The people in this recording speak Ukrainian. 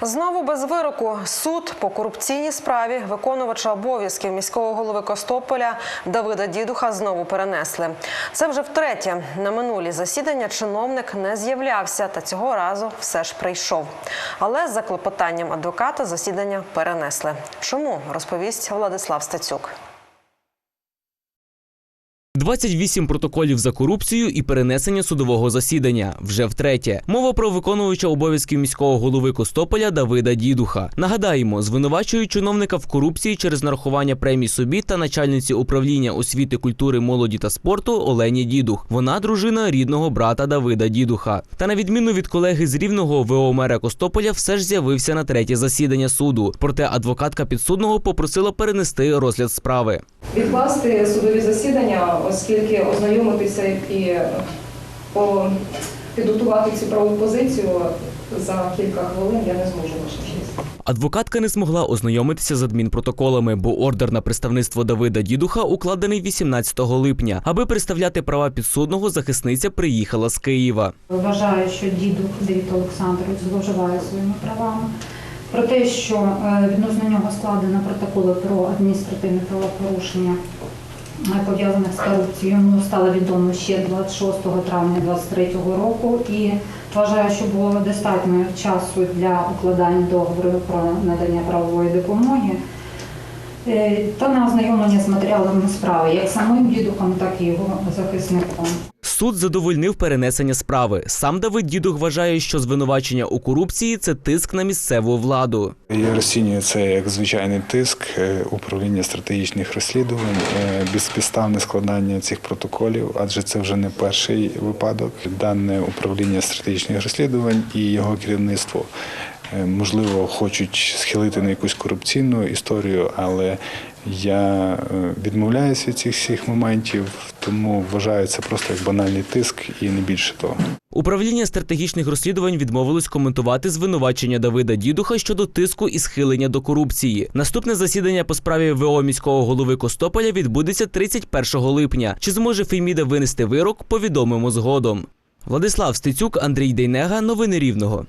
Знову без вироку суд по корупційній справі виконувача обов'язків міського голови Костополя Давида Дідуха знову перенесли. Це вже втретє. На минулі засідання чиновник не з'являвся та цього разу все ж прийшов. Але за клопотанням адвоката засідання перенесли. Чому розповість Владислав Стецюк. 28 протоколів за корупцію і перенесення судового засідання вже втретє. Мова про виконувача обов'язків міського голови Костополя Давида Дідуха. Нагадаємо, звинувачують чиновника в корупції через нарахування премій собі та начальниці управління освіти, культури, молоді та спорту Олені Дідух. Вона дружина рідного брата Давида Дідуха. Та на відміну від колеги з рівного ВО мера Костополя, все ж з'явився на третє засідання суду. Проте адвокатка підсудного попросила перенести розгляд справи. відкласти судові засідання, оскільки ознайомитися і е, підготувати цю правову позицію за кілька хвилин я не зможу ваша честь. Адвокатка не змогла ознайомитися з адмінпротоколами, бо ордер на представництво Давида Дідуха укладений 18 липня. Аби представляти права підсудного, захисниця приїхала з Києва. Вважаю, що дідух Давід Олександрович зловживає своїми правами. Про те, що е, відносно нього складено протоколи про адміністративне правопорушення пов'язаних з корупцією, йому стало відомо ще 26 травня 2023 року і вважаю, що було достатньо часу для укладання договору про надання правової допомоги е, та на ознайомлення з матеріалами справи, як самим дідухом, так і його захисником. Суд задовольнив перенесення справи. Сам Давид Дідух вважає, що звинувачення у корупції це тиск на місцеву владу. Я розцінюю це як звичайний тиск е, управління стратегічних розслідувань, е, безпідставне складання цих протоколів, адже це вже не перший випадок. Дане управління стратегічних розслідувань і його керівництво. е, Можливо, хочуть схилити на якусь корупційну історію, але я е, відмовляюся від цих всіх моментів, тому вважаю це просто як банальний тиск і не більше того. Управління стратегічних розслідувань відмовилось коментувати звинувачення Давида Дідуха щодо тиску і схилення до корупції. Наступне засідання по справі ВО міського голови Костополя відбудеться 31 липня. Чи зможе Феміда винести вирок, повідомимо згодом. Владислав Стецюк, Андрій Дейнега. Новини Рівного.